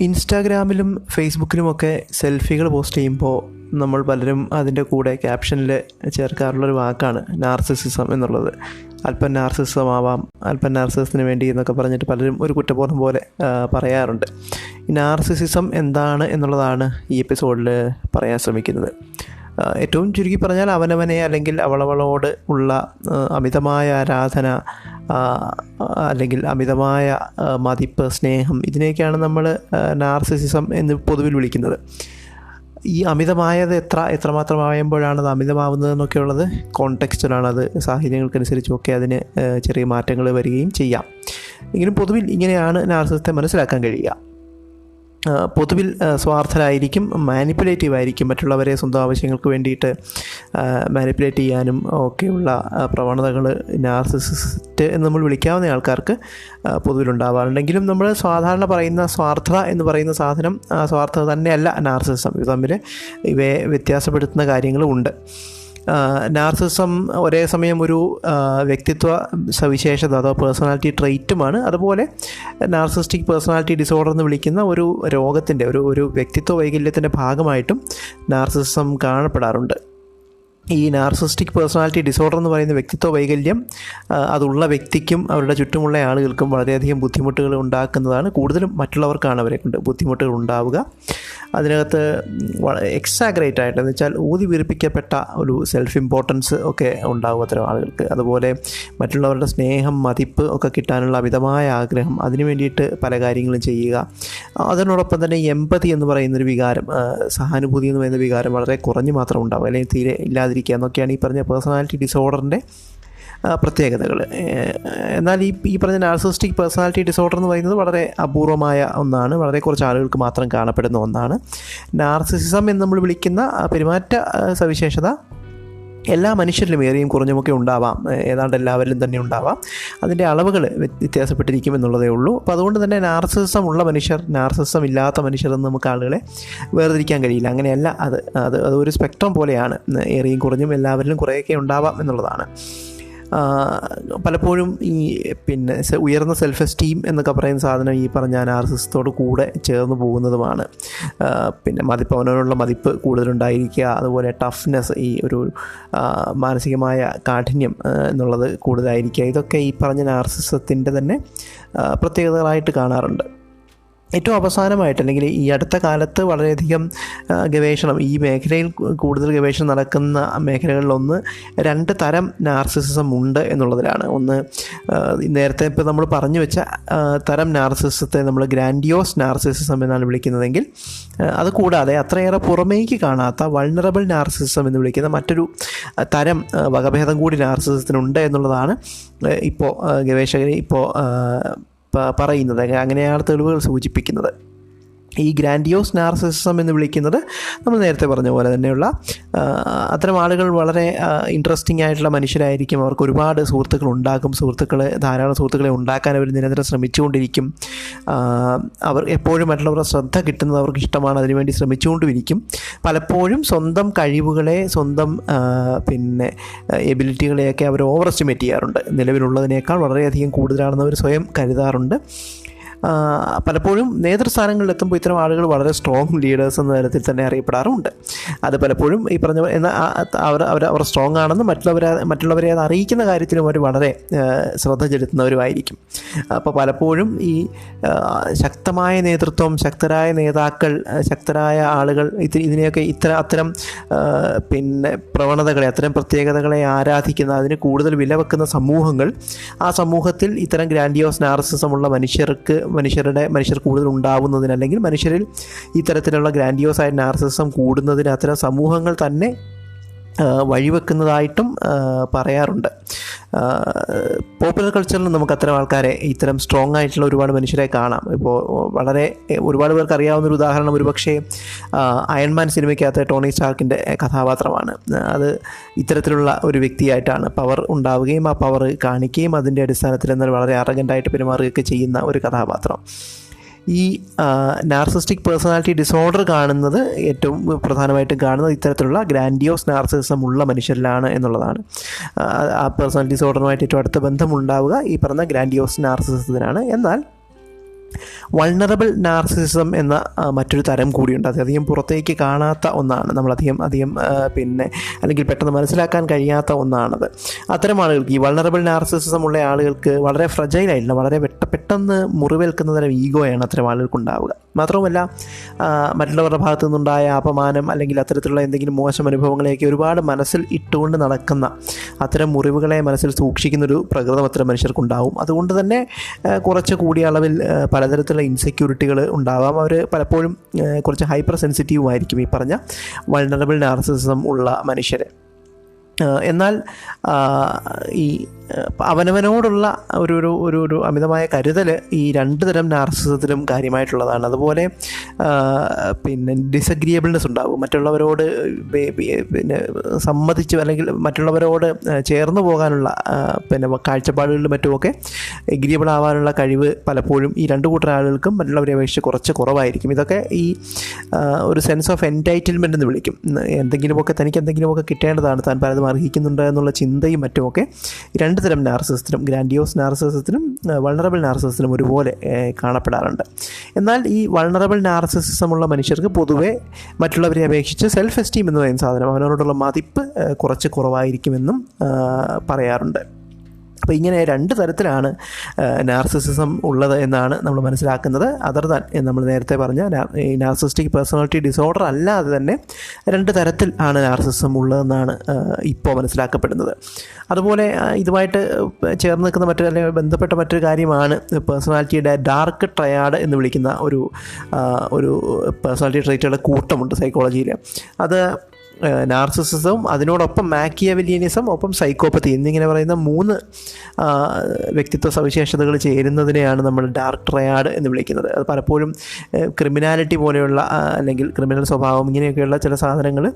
ഇൻസ്റ്റാഗ്രാമിലും ഫേസ്ബുക്കിലുമൊക്കെ സെൽഫികൾ പോസ്റ്റ് ചെയ്യുമ്പോൾ നമ്മൾ പലരും അതിന്റെ കൂടെ ക്യാപ്ഷനിൽ ചേർക്കാറുള്ളൊരു വാക്കാണ് നാർസിസിസം എന്നുള്ളത്. അല്പം നാർസിസം ആവാം അല്പം നാർസിസത്തിന് വേണ്ടി എന്നൊക്കെ പറഞ്ഞിട്ട് പലരും ഒരു കുറ്റബോധം പോലെ പറയാറുണ്ട്. നാർസിസിസം എന്താണ് എന്നുള്ളതാണ് ഈ എപ്പിസോഡിൽ പറയാൻ ശ്രമിക്കുന്നത്. ഏറ്റവും ചുരുക്കി പറഞ്ഞാൽ അവനവനെ അല്ലെങ്കിൽ അവളവളോട് ഉള്ള അമിതമായ ആരാധന അല്ലെങ്കിൽ അമിതമായ മതിപ്പ് സ്നേഹം ഇതിനെയൊക്കെയാണ് നമ്മൾ നാർസിസിസം എന്ന് പൊതുവിൽ വിളിക്കുന്നത്. ഈ അമിതമായത് എത്ര എത്രമാത്രം ആയുമ്പോഴാണ് അത് അമിതമാവുന്നത് എന്നൊക്കെയുള്ളത് കോണ്ടെക്സ്റ്റിലാണ് അത് സാഹചര്യങ്ങൾക്കനുസരിച്ചൊക്കെ അതിന് ചെറിയ മാറ്റങ്ങൾ വരികയും ചെയ്യാം. എങ്കിലും പൊതുവിൽ ഇങ്ങനെയാണ് നാർസിസത്തെ മനസ്സിലാക്കാൻ കഴിയുക. പൊതുവിൽ സ്വാർത്ഥരായിരിക്കും മാനിപ്പുലേറ്റീവ് ആയിരിക്കും മറ്റുള്ളവരെ സ്വന്തം ആവശ്യങ്ങൾക്ക് വേണ്ടിയിട്ട് മാനിപ്പുലേറ്റ് ചെയ്യാനും ഒക്കെയുള്ള പ്രവണതകൾ നാർസിസിസ്റ്റ് എന്ന് നമ്മൾ വിളിക്കാവുന്ന ആൾക്കാർക്ക് പൊതുവിലുണ്ടാവാറുണ്ടെങ്കിലും നമ്മൾ സാധാരണ പറയുന്ന സ്വാർത്ഥത എന്ന് പറയുന്ന സാധനം സ്വാർത്ഥത തന്നെയല്ല നാർസിസം. ഇത് തമ്മിൽ ഇവയെ വ്യത്യാസപ്പെടുത്തുന്ന കാര്യങ്ങളും ഉണ്ട്. നാർസിസം ഒരേ സമയം ഒരു വ്യക്തിത്വ സവിശേഷത അതോ പേഴ്സണാലിറ്റി ട്രെയിറ്റുമാണ്. അതുപോലെ നാർസിസ്റ്റിക് പേഴ്സണാലിറ്റി ഡിസോർഡർ എന്ന് വിളിക്കുന്ന ഒരു രോഗത്തിന്റെ ഒരു ഒരു വ്യക്തിത്വ വൈകല്യത്തിന്റെ ഭാഗമായിട്ടും നാർസിസം കാണപ്പെടാറുണ്ട്. ഈ നാർസിസ്റ്റിക് പേഴ്സണാലിറ്റി ഡിസോർഡർ എന്ന് പറയുന്ന വ്യക്തിത്വ വൈകല്യം അതുള്ള വ്യക്തിക്കും അവരുടെ ചുറ്റുമുള്ള ആളുകൾക്കും വളരെയധികം ബുദ്ധിമുട്ടുകൾ ഉണ്ടാക്കുന്നതാണ്. കൂടുതലും മറ്റുള്ളവർക്കാണ് അവരെ കൊണ്ട് ബുദ്ധിമുട്ടുകൾ ഉണ്ടാവുക. അതിനകത്ത് എക്സാഗ്രേറ്റ് ആയിട്ട് എന്ന് വെച്ചാൽ ഊതി വീർപ്പിക്കപ്പെട്ട ഒരു സെൽഫ് ഇമ്പോർട്ടൻസ് ഒക്കെ ഉണ്ടാവും അത്തരം ആളുകൾക്ക്. അതുപോലെ മറ്റുള്ളവരുടെ സ്നേഹം മതിപ്പ് ഒക്കെ കിട്ടാനുള്ള അമിതമായ ആഗ്രഹം അതിനു വേണ്ടിയിട്ട് പല കാര്യങ്ങളും ചെയ്യുക. അതിനോടൊപ്പം തന്നെ എമ്പതി എന്ന് പറയുന്നൊരു വികാരം സഹാനുഭൂതി എന്ന് പറയുന്ന വികാരം വളരെ കുറഞ്ഞ് മാത്രം ഉണ്ടാവും അല്ലെങ്കിൽ തീരെ ഇല്ലാതിരിക്കുക എന്നൊക്കെയാണ് ഈ പറഞ്ഞ പേഴ്സണാലിറ്റി ഡിസോർഡറിന്റെ പ്രത്യേകതകൾ എന്നാൽ ഈ ഈ പറഞ്ഞ നാർസിസ്റ്റിക് പേഴ്സണാലിറ്റി ഡിസോർഡർ എന്ന് പറയുന്നത് വളരെ അപൂർവമായ ഒന്നാണ്. വളരെ കുറച്ച് ആളുകൾക്ക് മാത്രം കാണപ്പെടുന്ന ഒന്നാണ്. നാർസിസിസം എന്ന് നമ്മൾ വിളിക്കുന്ന പെരുമാറ്റ സവിശേഷത എല്ലാ മനുഷ്യരിലും ഏറിയും കുറഞ്ഞുമൊക്കെ ഉണ്ടാവാം. ഏതാണ്ട് എല്ലാവരിലും തന്നെ ഉണ്ടാവാം. അതിന്റെ അളവുകൾ വ്യത്യാസപ്പെട്ടിരിക്കും എന്നുള്ളതേ ഉള്ളൂ. അപ്പോൾ അതുകൊണ്ട് തന്നെ നാർസിസം ഉള്ള മനുഷ്യർ നാർസിസം ഇല്ലാത്ത മനുഷ്യർ എന്ന് നമുക്ക് ആളുകളെ വേർതിരിക്കാൻ കഴിയില്ല. അങ്ങനെയല്ല അത് അത് അതൊരു സ്പെക്ട്രം പോലെയാണ്. ഏറിയും കുറഞ്ഞും എല്ലാവരിലും കുറേയൊക്കെ ഉണ്ടാവാം എന്നുള്ളതാണ്. പലപ്പോഴും ഈ പിന്നെ ഉയർന്ന സെൽഫ് എസ്റ്റീം എന്നൊക്കെ പറയുന്ന സാധനം ഈ പറഞ്ഞ നാർസിസത്തോട് കൂടെ ചേർന്ന് പോകുന്നതുമാണ്. പിന്നെ മതിപ്പ് അവനവനുള്ള മതിപ്പ് കൂടുതലുണ്ടായിരിക്കുക അതുപോലെ ടഫ്നെസ് ഈ ഒരു മാനസികമായ കാഠിന്യം എന്നുള്ളത് കൂടുതലായിരിക്കുക. ഇതൊക്കെ ഈ പറഞ്ഞ നാർസിസത്തിന്റെ തന്നെ പ്രത്യേകതകളായിട്ട് കാണാറുണ്ട്. ഏറ്റവും അവസാനമായിട്ട് അല്ലെങ്കിൽ ഈ അടുത്ത കാലത്ത് വളരെയധികം ഗവേഷണം ഈ മേഖലയിൽ കൂടുതൽ ഗവേഷണം നടക്കുന്ന മേഖലകളിലൊന്ന് രണ്ട് തരം നാർസിസിസം ഉണ്ട് എന്നുള്ളതിലാണ്. ഒന്ന് നേരത്തെ ഇപ്പോൾ നമ്മൾ പറഞ്ഞു വെച്ച തരം നാർസിസത്തെ നമ്മൾ ഗ്രാൻഡിയോസ് നാർസിസിസം എന്നാണ് വിളിക്കുന്നതെങ്കിൽ അത് കൂടാതെ അത്രയേറെ പുറമേക്ക് കാണാത്ത വൾണറബിൾ നാർസിസിസം എന്ന് വിളിക്കുന്ന മറ്റൊരു തരം വകഭേദം കൂടി നാർസിസത്തിനുണ്ട് എന്നുള്ളതാണ് ഇപ്പോൾ ഗവേഷകർ ഇപ്പോൾ പറയുന്നത്. അങ്ങനെയാണ് തെളിവുകൾ സൂചിപ്പിക്കുന്നത്. ഈ ഗ്രാൻഡിയോസ് നാർസിസം എന്ന് വിളിക്കുന്നത് നമ്മൾ നേരത്തെ പറഞ്ഞ പോലെ തന്നെയുള്ള അത്തരം ആളുകൾ വളരെ ഇൻട്രസ്റ്റിംഗ് ആയിട്ടുള്ള മനുഷ്യരായിരിക്കും. അവർക്ക് ഒരുപാട് സുഹൃത്തുക്കൾ ഉണ്ടാക്കും സുഹൃത്തുക്കളെ ധാരാളം സുഹൃത്തുക്കളെ ഉണ്ടാക്കാൻ അവർ നിരന്തരം ശ്രമിച്ചുകൊണ്ടിരിക്കും. അവർ എപ്പോഴും മറ്റുള്ളവരുടെ ശ്രദ്ധ കിട്ടുന്നത് അവർക്ക് ഇഷ്ടമാണ്. അതിനുവേണ്ടി ശ്രമിച്ചുകൊണ്ടിരിക്കും. പലപ്പോഴും സ്വന്തം കഴിവുകളെ സ്വന്തം പിന്നെ എബിലിറ്റികളെയൊക്കെ അവർ ഓവർ എസ്റ്റിമേറ്റ് ചെയ്യാറുണ്ട്. നിലവിലുള്ളതിനേക്കാൾ വളരെയധികം കൂടുതലാണെന്ന് അവർ സ്വയം കരുതാറുണ്ട്. പലപ്പോഴും നേതൃസ്ഥാനങ്ങളിൽ എത്തുമ്പോൾ ഇത്തരം ആളുകൾ വളരെ സ്ട്രോങ് ലീഡേഴ്സ് എന്ന തരത്തിൽ തന്നെ അറിയപ്പെടാറുണ്ട്. അത് പലപ്പോഴും ഈ പറഞ്ഞ അവർ അവർ അവർ സ്ട്രോങ് ആണെന്ന് മറ്റുള്ളവരെ മറ്റുള്ളവരെ അത് അറിയിക്കുന്ന കാര്യത്തിലും അവർ വളരെ ശ്രദ്ധ ചെലുത്തുന്നവരുമായിരിക്കും. അപ്പോൾ പലപ്പോഴും ഈ ശക്തമായ നേതൃത്വം ശക്തരായ നേതാക്കൾ ശക്തരായ ആളുകൾ ഇത്തിരി ഇതിനെയൊക്കെ ഇത്ര അത്തരം പിന്നെ പ്രവണതകളെ അത്തരം പ്രത്യേകതകളെ ആരാധിക്കുന്ന അതിന് കൂടുതൽ വില വെക്കുന്ന സമൂഹങ്ങൾ ആ സമൂഹത്തിൽ ഇത്തരം ഗ്രാൻഡിയോസ് നാർസിസമുള്ള മനുഷ്യർക്ക് മനുഷ്യരുടെ മനുഷ്യർ കൂടുതൽ ഉണ്ടാവുന്നതിന് അല്ലെങ്കിൽ മനുഷ്യരിൽ ഇത്തരത്തിലുള്ള ഗ്രാൻഡിയോസ് ആയ നാർസിസം കൂടുന്നതിന് അത്തരം സമൂഹങ്ങൾ തന്നെ വഴിവെക്കുന്നതായിട്ടും പറയാറുണ്ട്. പോപ്പുലർ കൾച്ചറിൽ നമുക്ക് അത്തരം ആൾക്കാരെ ഇത്തരം സ്ട്രോങ് ആയിട്ടുള്ള ഒരുപാട് മനുഷ്യരെ കാണാം. ഇപ്പോൾ വളരെ ഒരുപാട് പേർക്ക് അറിയാവുന്ന ഒരു ഉദാഹരണം ഒരുപക്ഷെ അയൺമാൻ സിനിമയ്ക്കകത്ത് ടോണി സ്റ്റാർക്കിന്റെ കഥാപാത്രമാണ്. അത് ഇത്തരത്തിലുള്ള ഒരു വ്യക്തിയായിട്ടാണ് പവർ ഉണ്ടാവുകയും ആ പവർ കാണിക്കുകയും അതിന്റെ അടിസ്ഥാനത്തിൽ എന്നാൽ വളരെ അറഗന്റായിട്ട് പെരുമാറുകയൊക്കെ ചെയ്യുന്ന ഒരു കഥാപാത്രം. ഈ നാർസിസ്റ്റിക് പേഴ്സണാലിറ്റി ഡിസോർഡർ കാണുന്നത് ഏറ്റവും പ്രധാനമായിട്ടും കാണുന്നത് ഇത്തരത്തിലുള്ള ഗ്രാൻഡിയോസ് നാർസിസം ഉള്ള മനുഷ്യരിലാണ് എന്നുള്ളതാണ്. ആ, പേഴ്സണാലിറ്റി ഡിസോർഡറുമായിട്ട് ഏറ്റവും അടുത്ത ബന്ധമുണ്ടാവുക ഈ പറഞ്ഞ ഗ്രാൻഡിയോസ് നാർസിസത്തിനാണ് എന്നാൽ വൾണറബിൾ നാർസിസം എന്ന മറ്റൊരു തരം കൂടിയുണ്ട്. അത് അധികം പുറത്തേക്ക് കാണാത്ത ഒന്നാണ്. നമ്മളധികം അധികം പിന്നെ അല്ലെങ്കിൽ പെട്ടെന്ന് മനസ്സിലാക്കാൻ കഴിയാത്ത ഒന്നാണത്. അത്തരം ആളുകൾക്ക് ഈ വൾണറബിൾ നാർസിസം ഉള്ള ആളുകൾക്ക് വളരെ ഫ്രജൈലായിട്ടില്ല വളരെ പെട്ട പെട്ടെന്ന് മുറിവേൽക്കുന്ന തരം ഈഗോയാണ് അത്തരം ആളുകൾക്ക് ഉണ്ടാവുക മാത്രവുമല്ല മറ്റുള്ളവരുടെ ഭാഗത്തു നിന്നുണ്ടായ അപമാനം അല്ലെങ്കിൽ അത്തരത്തിലുള്ള എന്തെങ്കിലും മോശം അനുഭവങ്ങളെയൊക്കെ ഒരുപാട് മനസ്സിൽ ഇട്ടുകൊണ്ട് നടക്കുന്ന അത്തരം മുറിവുകളെ മനസ്സിൽ സൂക്ഷിക്കുന്നൊരു പ്രകൃതം അത്തരം മനുഷ്യർക്കുണ്ടാവും. അതുകൊണ്ട് തന്നെ കുറച്ച് കൂടിയ അളവിൽ ആ, പലതരത്തിലുള്ള ഇൻസെക്യൂരിറ്റികൾ ഉണ്ടാവാം. അവർ പലപ്പോഴും കുറച്ച് ഹൈപ്പർ സെൻസിറ്റീവ് ആയിരിക്കും ഈ പറഞ്ഞ വൾണറബിൾ നാർസിസം ഉള്ള മനുഷ്യർ എന്നാൽ ഈ അവനവനോടുള്ള ഒരു ഒരു ഒരു ഒരു അമിതമായ കരുതൽ ഈ രണ്ട് തരം നാർസിസത്തിലും കാര്യമായിട്ടുള്ളതാണ്. അതുപോലെ പിന്നെ ഡിസഗ്രിയബിൾനെസ് ഉണ്ടാകും മറ്റുള്ളവരോട് പിന്നെ സമ്മതിച്ച് അല്ലെങ്കിൽ മറ്റുള്ളവരോട് ചേർന്ന് പോകാനുള്ള പിന്നെ കാഴ്ചപ്പാടുകളിലും മറ്റുമൊക്കെ എഗ്രിയബിൾ ആവാനുള്ള കഴിവ് പലപ്പോഴും ഈ രണ്ട് കൂട്ടർ ആളുകൾക്കും മറ്റുള്ളവരെ അപേക്ഷിച്ച് കുറച്ച് കുറവായിരിക്കും. ഇതൊക്കെ ഈ ഒരു സെൻസ് ഓഫ് എന്റൈറ്റിൽമെന്റ് എന്ന് വിളിക്കും. എന്തെങ്കിലുമൊക്കെ തനിക്ക് എന്തെങ്കിലുമൊക്കെ കിട്ടേണ്ടതാണ്. താൻ പലതും അർഹിക്കുന്നുണ്ട് എന്നുള്ള ചിന്തയും മറ്റുമൊക്കെ ഈ രണ്ട് തരം നാർസിസത്തിനും ഗ്രാൻഡിയോസ് നാർസിസത്തിനും വൾണറബിൾ നാർസിസത്തിനും ഒരുപോലെ കാണപ്പെടാറുണ്ട്. എന്നാൽ ഈ വൾണറബിൾ നാർസിസം ഉള്ള മനുഷ്യർക്ക് പൊതുവേ മറ്റുള്ളവരെ അപേക്ഷിച്ച് സെൽഫ് എസ്റ്റീം എന്ന് പറയുന്ന സാധനം അവനോടുള്ള മതിപ്പ് കുറച്ച് കുറവായിരിക്കുമെന്നും പറയാറുണ്ട്. അപ്പോൾ ഇങ്ങനെ രണ്ട് തരത്തിലാണ് നാർസിസിസം ഉള്ളത് എന്നാണ് നമ്മൾ മനസ്സിലാക്കുന്നത്. അതർ ദാൻ എന്ന് നമ്മൾ നേരത്തെ പറഞ്ഞ ഈ നാർസിസ്റ്റിക് പേഴ്സണാലിറ്റി ഡിസോർഡർ അല്ലാതെ തന്നെ രണ്ട് തരത്തിൽ ആണ് നാർസിസം ഉള്ളതെന്നാണ് ഇപ്പോൾ മനസ്സിലാക്കപ്പെടുന്നത്. അതുപോലെ ഇതുമായിട്ട് ചേർന്ന് നിൽക്കുന്ന മറ്റൊരു അല്ലെങ്കിൽ ബന്ധപ്പെട്ട മറ്റൊരു കാര്യമാണ് പേഴ്സണാലിറ്റിയുടെ ഡാർക്ക് ട്രയാഡ് എന്ന് വിളിക്കുന്ന ഒരു ഒരു പേഴ്സണാലിറ്റി ട്രേറ്റുകളുടെ കൂട്ടമുണ്ട് സൈക്കോളജിയിൽ അത് നാർസിസിസവും അതിനോടൊപ്പം മാക്കിയവലിയനിസം ഒപ്പം സൈക്കോപ്പത്തി എന്നിങ്ങനെ പറയുന്ന മൂന്ന് വ്യക്തിത്വ സവിശേഷതകൾ ചേരുന്നതിനെയാണ് നമ്മൾ ഡാർക്ക് ട്രയാഡ് എന്ന് വിളിക്കുന്നത്. അത് പലപ്പോഴും ക്രിമിനാലിറ്റി പോലെയുള്ള അല്ലെങ്കിൽ ക്രിമിനൽ സ്വഭാവം ഇങ്ങനെയൊക്കെയുള്ള ചില സാധനങ്ങൾ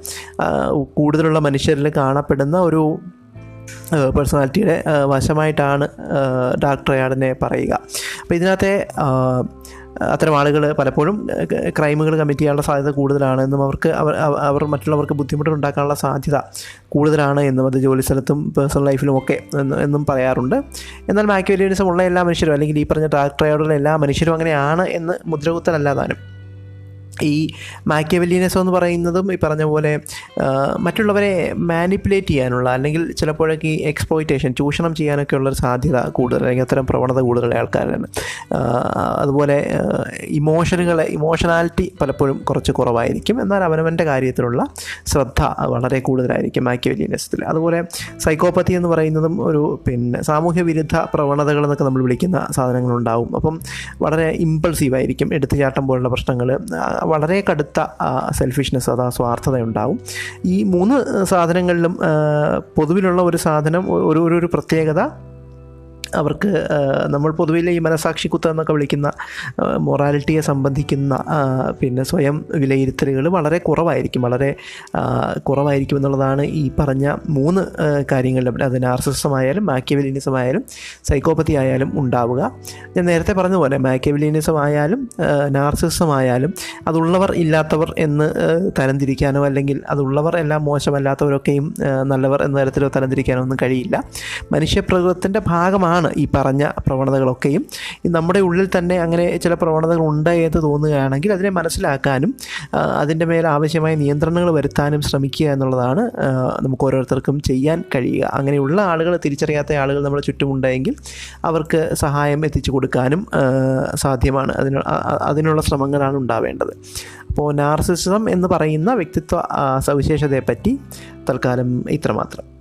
കൂടുതലുള്ള മനുഷ്യരിൽ കാണപ്പെടുന്ന ഒരു പേഴ്സണാലിറ്റിയുടെ വശമായിട്ടാണ് ഡാർക്ക് ട്രയാഡിനെ പറയുക. അപ്പോൾ ഇതിനകത്തെ അത്തരം ആളുകൾ പലപ്പോഴും ക്രൈമുകൾ കമ്മിറ്റ് ചെയ്യാനുള്ള സാധ്യത കൂടുതലാണ് എന്നും അവർക്ക് അവർ അവർ മറ്റുള്ളവർക്ക് ബുദ്ധിമുട്ടുകൾ ഉണ്ടാക്കാനുള്ള സാധ്യത കൂടുതലാണ് എന്നും അത് ജോലി സ്ഥലത്തും പേഴ്സണൽ ലൈഫിലും ഒക്കെ എന്നും പറയാറുണ്ട്. എന്നാൽ മാക്യുവലിയനിസം ഉള്ള എല്ലാ മനുഷ്യരും അല്ലെങ്കിൽ ഈ പറഞ്ഞ ഡാർക്ക് ട്രയാഡുള്ള എല്ലാ മനുഷ്യരും അങ്ങനെയാണ് എന്ന് മുദ്രകുത്തലല്ല താനും ഈ മാക്യവലിയനസം എന്ന് പറയുന്നതും ഈ പറഞ്ഞ പോലെ മറ്റുള്ളവരെ മാനിപ്പുലേറ്റ് ചെയ്യാനുള്ള അല്ലെങ്കിൽ ചിലപ്പോഴൊക്കെ ഈ എക്സ്പ്ലോയിറ്റേഷൻ ചൂഷണം ചെയ്യാനൊക്കെ ഉള്ളൊരു സാധ്യത കൂടുതൽ അല്ലെങ്കിൽ അത്തരം പ്രവണത കൂടുതലുള്ള ആൾക്കാരാണ്. അതുപോലെ ഇമോഷനുകളെ ഇമോഷണാലിറ്റി പലപ്പോഴും കുറച്ച് കുറവായിരിക്കും. എന്നാൽ അവനവന്റെ കാര്യത്തിലുള്ള ശ്രദ്ധ വളരെ കൂടുതലായിരിക്കും മാക്യവലിയനസത്തിൽ അതുപോലെ സൈക്കോപ്പത്തി എന്ന് പറയുന്നതും ഒരു പിന്നെ സാമൂഹ്യ വിരുദ്ധ പ്രവണതകൾ എന്നൊക്കെ നമ്മൾ വിളിക്കുന്ന സാധനങ്ങളുണ്ടാവും. അപ്പം വളരെ ഇമ്പൾസീവ് ആയിരിക്കും എടുത്തുചാട്ടം പോലുള്ള പ്രശ്നങ്ങൾ വളരെ കടുത്ത സെൽഫിഷ്നെസ് അതാ സ്വാർത്ഥത ഉണ്ടാവും ഈ മൂന്ന് സാധനങ്ങളിലും പൊതുവിലുള്ള ഒരു സാധനം ഒരു ഒരു- പ്രത്യേകത അവർക്ക് നമ്മൾ പൊതുവിൽ ഈ മനസാക്ഷി കുത്ത എന്നൊക്കെ വിളിക്കുന്ന മൊറാലിറ്റിയെ സംബന്ധിക്കുന്ന പിന്നെ സ്വയം വിലയിരുത്തലുകൾ വളരെ കുറവായിരിക്കും വളരെ കുറവായിരിക്കും എന്നുള്ളതാണ് ഈ പറഞ്ഞ മൂന്ന് കാര്യങ്ങളിലും അത് നാർസിസമായാലും മാക്യവലിനിസം ആയാലും സൈക്കോപ്പത്തി ആയാലും ഉണ്ടാവുക. ഞാൻ നേരത്തെ പറഞ്ഞതുപോലെ മാക്യവലിനിസം ആയാലും നാർസിസം ആയാലും അതുള്ളവർ ഇല്ലാത്തവർ എന്ന് തരംതിരിക്കാനോ അല്ലെങ്കിൽ അതുള്ളവർ എല്ലാം മോശമല്ലാത്തവരൊക്കെയും നല്ലവർ എന്ന തരത്തിലോ തരംതിരിക്കാനോ ഒന്നും കഴിയില്ല. മനുഷ്യപ്രകൃതത്തിന്റെ ഭാഗമാണ് ഈ പറഞ്ഞ പ്രവണതകളൊക്കെയും. നമ്മുടെ ഉള്ളിൽ തന്നെ അങ്ങനെ ചില പ്രവണതകൾ ഉണ്ട് എന്ന് തോന്നുകയാണെങ്കിൽ അതിനെ മനസ്സിലാക്കാനും അതിന്റെ മേൽ ആവശ്യമായ നിയന്ത്രണങ്ങൾ വരുത്താനും ശ്രമിക്കുക എന്നുള്ളതാണ് നമുക്ക് ഓരോരുത്തർക്കും ചെയ്യാൻ കഴിയുക. അങ്ങനെയുള്ള ആളുകൾ തിരിച്ചറിയാത്ത ആളുകൾ നമ്മുടെ ചുറ്റുമുണ്ടെങ്കിൽ അവർക്ക് സഹായം എത്തിച്ചു കൊടുക്കാനും സാധ്യമാണ്. അതിന് അതിനുള്ള ശ്രമങ്ങളാണ് ഉണ്ടാവേണ്ടത്. അപ്പോൾ നാർസിസം എന്ന് പറയുന്ന വ്യക്തിത്വ സവിശേഷതയെപ്പറ്റി തൽക്കാലം ഇത്രമാത്രം.